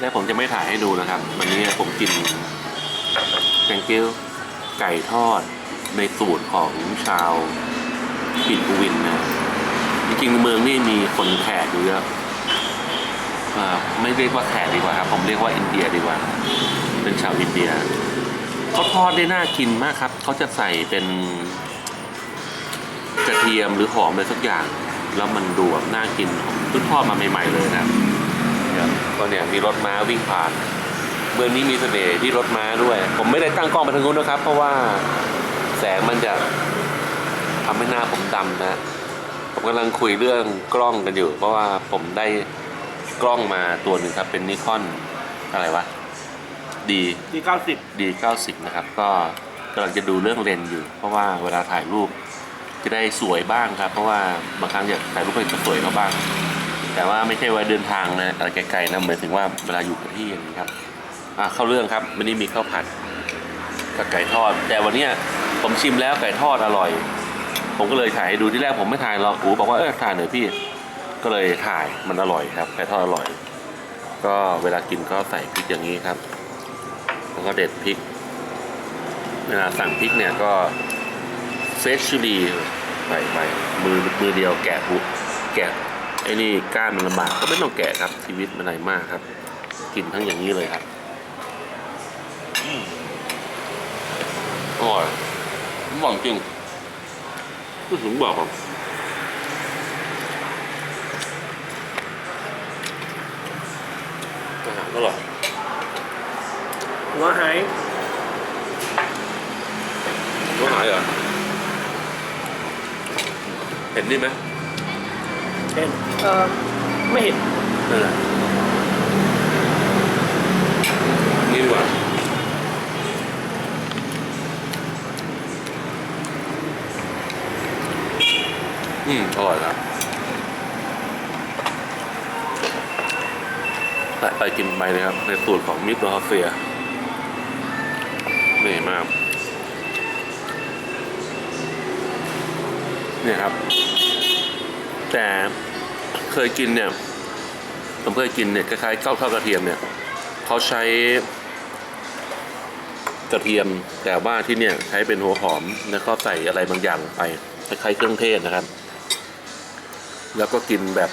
และผมจะไม่ถ่ายให้ดูนะครับ วันนี้ผมกินแกงเกี๊ยวไก่ทอดในสูตรของชาวปิ่นปูวินนะจริงๆเมืองนี่มีคนแขกอยู่เยอะไม่เรียกว่าแขกดีกว่าครับ ผมเรียกว่าอินเดียดีกว่า เป็นชาวอินเดียเขาทอดได้น่ากินมากครับเขาจะใส่เป็นกระเทียมหรือหอมอะไรสักอย่าง แล้วมันดูแบบน่ากินเพิ่งทอดมาใหม่ๆเลยนะครับ ก็เนี่ยมีรถม้าวิ่งผ่าน เมืองนี้มีเสน่ห์ที่รถม้าด้วย ผมไม่ได้ตั้งกล้องไปทางนู้นนะครับ เพราะว่าแสงมันจะทำให้หน้าผมดำนะ ผมกำลังคุยเรื่องกล้องกันอยู่ เพราะว่าผมได้กล้องมาตัวหนึ่งครับ เป็นนิคอนอะไรวะดีดีเก้าสิบดีเก้าสิบนะครับ ก็กำลังจะดูเรื่องเลนส์อยู่ เพราะว่าเวลาถ่ายรูปจะได้สวยบ้างครับ เพราะว่าบางครั้งอยากถ่ายรูปให้สวยเขาบ้าง แต่ว่าไม่ใช่ว่าเดินทางนะอะไรไกลๆนะหมายถึงว่าเวลาอยู่กับที่อย่างนี้ครับอะเข้าเรื่องครับวันนี้มีข้าวผัดกับไก่ทอด แต่วันนี้ผมชิมแล้วไก่ทอดอร่อย ผมก็เลยถ่ายให้ดูที่แรกผมไม่ถ่ายหรอกอูบอกว่าเออถ่ายหน่อยพี่ ก็เลยถ่ายมันอร่อยครับไก่ทอดอร่อย ก็เวลากินก็ใส่พริกอย่างนี้ครับแล้วก็เด็ดพริกเวลาสั่งพริกเนี่ยก็เฟชชิลีใส่ไปมือมือเดียวแกะบุแกะ ไอ้นี่ก้านมันลำบากก็ไม่ต้องแกะครับชีวิตมันอะไรมากครับ กินทั้งอย่างนี้เลยครับอืมอร่อยหวังจริงก็ถึงบอกครับอาหารอร่อยหัวหายรู้หายเหรอเห็นนี่ไหม เห็นเออไม่เห็นนั่นแหละนี่ดีกว่าอืมอร่อยครับใส่ไปกินไปเลยครับ ในสูตรของมิตรฮอฟเฟียนี่มากเนี่ยครับ แต่เคยกินเนี่ยผมเคยกินเนี่ยคล้ายๆข้าวข้าวกระเทียมเนี่ยเขาใช้กระเทียมแต่ว่าที่เนี่ยใช้เป็นหัวหอมแล้วก็ใส่อะไรบางอย่างไปคล้ายๆเครื่องเทศนะครับ แล้วก็กินแบบ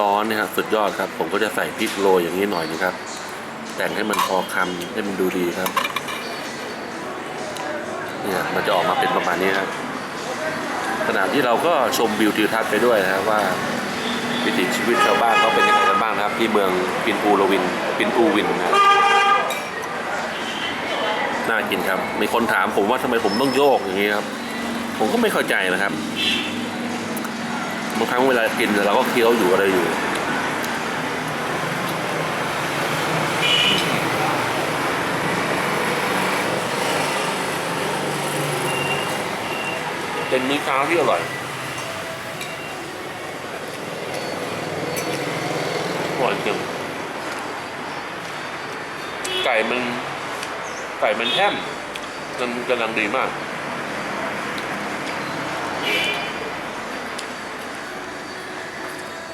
ร้อนๆนะครับสุดยอดครับ ผมก็จะใส่พริกโรยอย่างนี้หน่อยนะครับ แต่งให้มันพอคำให้มันดูดีครับ เนี่ยมันจะออกมาเป็นประมาณนี้ครับ ขณะที่เราก็ชมวิวทิวทัศน์ไปด้วยนะครับว่าวิถีชีวิตชาวบ้านเขาเป็นยังไงกันบ้างนะครับที่เมืองปินปูโรวินปินปูวินนะครับน่ากินครับ มีคนถามผมว่าทำไมผมต้องโยกอย่างนี้ครับ ผมก็ไม่เข้าใจนะครับบางครั้งเวลากินเราก็เคี้ยวอยู่อะไรอยู่ เป็นมื้อเช้าที่อร่อยอร่อยจริงไก่มันไก่มันแห้มมันกำลังดีมาก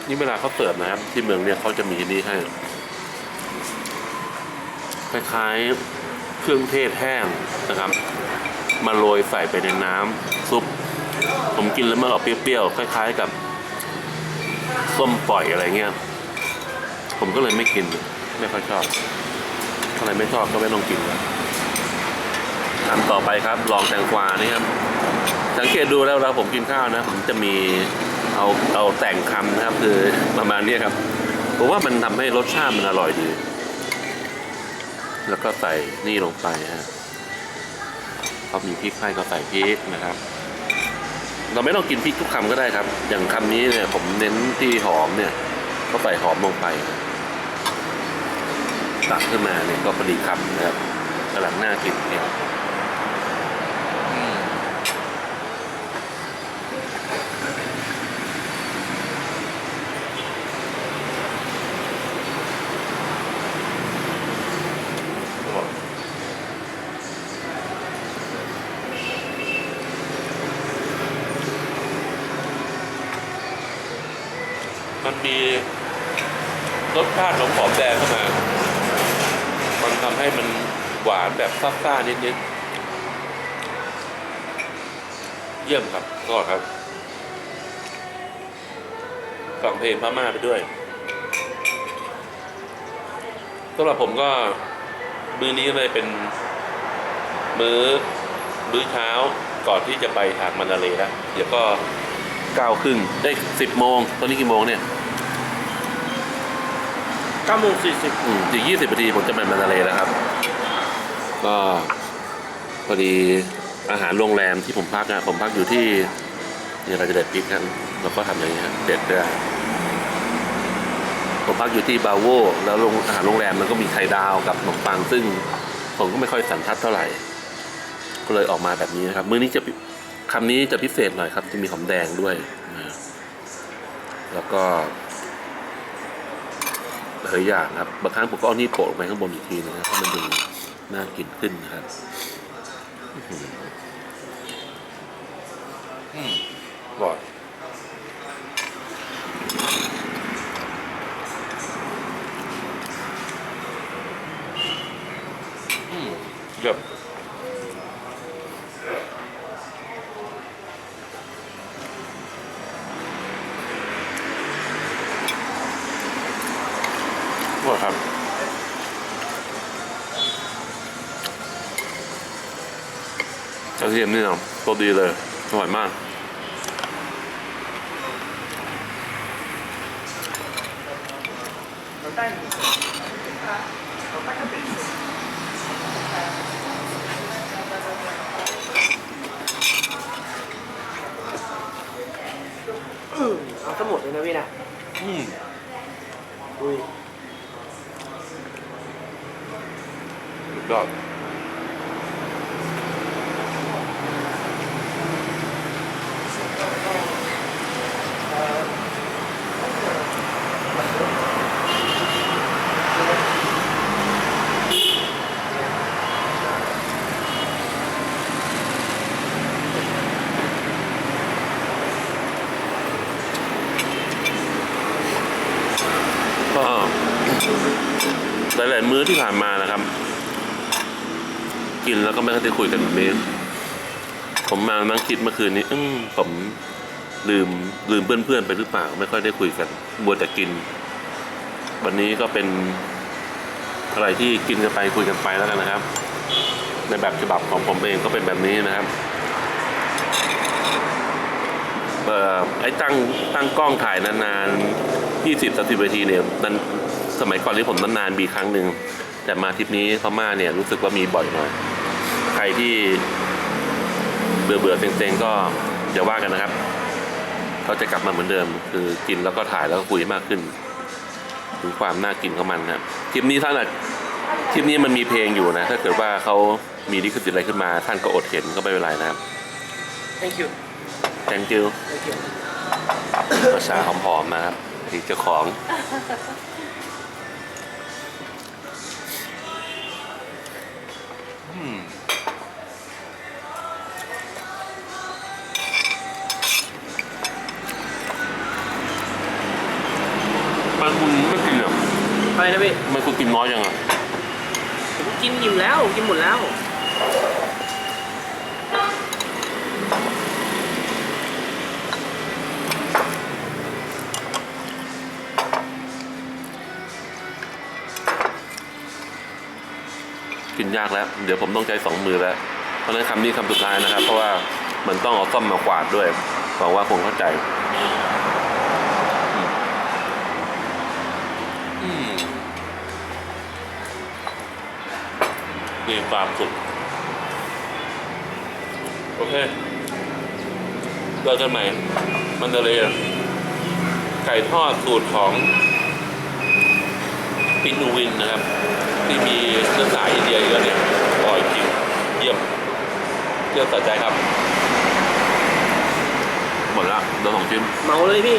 นี่เวลาเขาเสิร์ฟนะครับ ที่เมืองเนี่ยเขาจะมีนี่ให้ คล้ายๆเครื่องเทศแห้งนะครับ มาโรยใส่ไปในน้ำซุป ผมกินแล้วมันออกเปรี้ยวๆคล้ายๆกับส้มปล่อยอะไรเงี้ย ผมก็เลยไม่กิน ไม่ค่อยชอบอะไรไม่ชอบก็ไม่ต้องกินทำต่อไปครับ ลองแตงกวานี่ครับ สังเกตดูแล้วเราผมกินข้าวนะ ผมจะมีเอาเอาแต่งคำนะครับ คือประมาณนี้ครับผมว่ามันทำให้รสชาติมันอร่อยดี แล้วก็ใส่นี่ลงไปฮะพอมีพริกให้ก็ใส่พริกนะครับ เราไม่ต้องกินพริกทุกคำก็ได้ครับ อย่างคำนี้เนี่ยผมเน้นที่หอมเนี่ยก็ใส่หอมลงไปตักขึ้นมาเนี่ยก็พอดีคำนะครับกำลังน่ากินเนี่ย มีรสชาติของหอมแดงเข้ามา มันทำให้มันหวานแบบซ่าๆนิดๆ เยี่ยมครับก็ครับ ฟังเพลงพม่าไปด้วยสำหรับผมก็มื้อนี้เลยเป็นมื้อมื้อเช้าก่อนที่จะไปทางมันนาเลแล้วเดี๋ยวก็เก้าครึ่งได้สิบโมง ตอนนี้กี่โมงเนี่ย เก้าโมงสี่สิบอืมอีกยี่สิบนาทีผมจะไปมันนาเลแล้วครับ ก็พอดีอาหารโรงแรมที่ผมพักอะผมพักอยู่ที่นี่ยเราจะเด็ดพริกกันแล้วก็ทำอย่างนี้ยเด็ดด้วยผมพักอยู่ที่บาโวแล้วโรงอาหารโรงแรมมันก็มีไข่ดาวกับขนมปังซึ่งผมก็ไม่ค่อยสันทัดเท่าไหร่ ก็เลยออกมาแบบนี้นะครับ มื้อนี้จะคำนี้จะพิเศษหน่อยครับ จะมีหอมแดงด้วยนะแล้วก็ หลายอย่างครับบางครั้งผมก็เอานี่โปะลงไปข้างบนอีกทีนึงนะครับให้มันดูน่ากินขึ้นนะครับอื้อหืออืมอร่อยอืมเยี่ยม ทียมนี่เนาะตัวดีเลย อร่อยมากเอาทั้งหมดเลยนะพี่นะอืมอุ้ย สุดยอด ที่ผ่านมานะครับ กินแล้วก็ไม่ค่อยได้คุยกันแบบนี้ผมมานั่งคิดเมื่อคืนนี้ อืมผมลืมลืมเพื่อนๆไปหรือเปล่า ไม่ค่อยได้คุยกันบัวแต่กิน วันนี้ก็เป็นอะไรที่กินกันไปคุยกันไปแล้วกันนะครับ ในแบบฉบับของผมเองก็เป็นแบบนี้นะครับเออไอ้ตั้งตั้งกล้องถ่ายนานๆยี่สิบสามสิบนาทีเนี่ยนั้นสมัยก่อนที่ผมนานๆมีครั้งหนึ่ง แต่มาทริปนี้พม่าเนี่ยรู้สึกว่ามีบ่อยหน่อย ใครที่เบื่อเบื่อๆเซ็งๆก็อย่าว่ากันนะครับเขาจะกลับมาเหมือนเดิม คือกินแล้วก็ถ่ายแล้วก็คุยมากขึ้น ถึงความน่ากินของมันนะครับทริปนี้ท่านอาจทริปนี้มันมีเพลงอยู่นะ ถ้าเกิดว่าเขามีลิขสิทธิ์อะไรขึ้นมา ท่านก็อดเห็นก็ไม่เป็นไรนะครับ thank you thank you thank you ภาษาหอมๆนะครับที่เจ้าของ มมันคุณไม่กินเหรอไปนะพี่มันคุณกินน้อยยังอะผมกินอิ่มแล้ว กินหมดแล้ว กินยากแล้ว เดี๋ยวผมต้องใช้สองมือแล้ว เพราะฉะนั้นคำนี้คำสุดท้ายนะครับ เพราะว่ามันต้องเอาซ่อมมากวาดด้วยหวังว่าคงเข้าใจมีความสุขโอเคเจอกันใหม่ มันเดเลยไก่ทอดสูตรของปินูวินนะครับ ที่มีเนื้อสายอินเดียอีกแล้วเนี่ยอร่อยจริงเยี่ยมเยี่ยมสะใจครับ หมดละเดี๋ยวสองชิ้น เมาเลยพี่